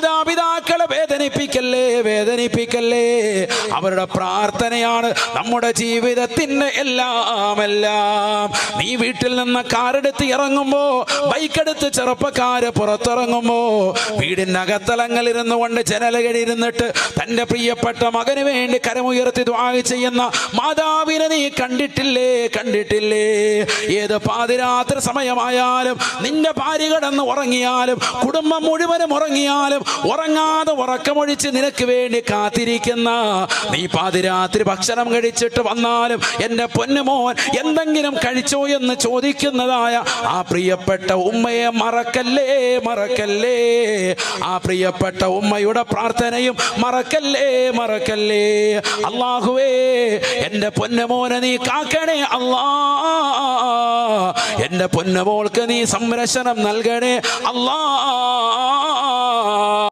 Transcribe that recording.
മാതാപിതാക്കളെ വേദനിപ്പിക്കല്ലേ വേദനിപ്പിക്കല്ലേ? അവരുടെ പ്രാർത്ഥനയാണ് നമ്മുടെ ജീവിതത്തിന്റെ എല്ലാം എല്ലാം നീ വീട്ടിൽ നിന്ന് കാറെടുത്ത് ഇറങ്ങുമ്പോ ബൈക്കെടുത്ത് ചെറുപ്പക്കാര് പുറത്തിറങ്ങുമ്പോ വീടിന്റെ അകത്തലങ്ങളിരുന്നു കൊണ്ട് ജനലകളിരുന്നിട്ട് തന്റെ പ്രിയപ്പെട്ട മകന് വേണ്ടി കരമുയർത്തി ദ്വാഗി ചെയ്യുന്ന മാതാവിനെ നീ കണ്ടിട്ടില്ലേ കണ്ടിട്ടില്ലേ? ഏത് പാതിരാത്രി സമയമായാലും നിന്റെ ഭാര്യ കിടന്ന് ഉറങ്ങിയാലും കുടുംബം മുഴുവനും ഉറങ്ങിയാലും ഉറങ്ങാതെ ഉറക്കമൊഴിച്ച് നിനക്ക് വേണ്ടി കാത്തിരിക്കുന്ന നീ പാതിരാത്രി ഭക്ഷണം കഴിച്ചിട്ട് വന്നാലും എന്റെ പൊന്നുമോൻ എന്തെങ്കിലും കഴിച്ചോ എന്ന് ചോദിക്കുന്നതായ ആ പ്രിയപ്പെട്ട ഉമ്മയെ മറക്കല്ലേ മറക്കല്ലേ? ആ പ്രിയപ്പെട്ട ഉമ്മയുടെ പ്രാർത്ഥനയും മറക്കല്ലേ മറക്കല്ലേ? അള്ളാഹുവേ എന്റെ പൊന്നുമോനെ നീ കാക്കണേ അള്ളാ. എന്റെ പൊന്നുമോൾക്ക് നീ സംരക്ഷണം നൽകണേ അല്ലാ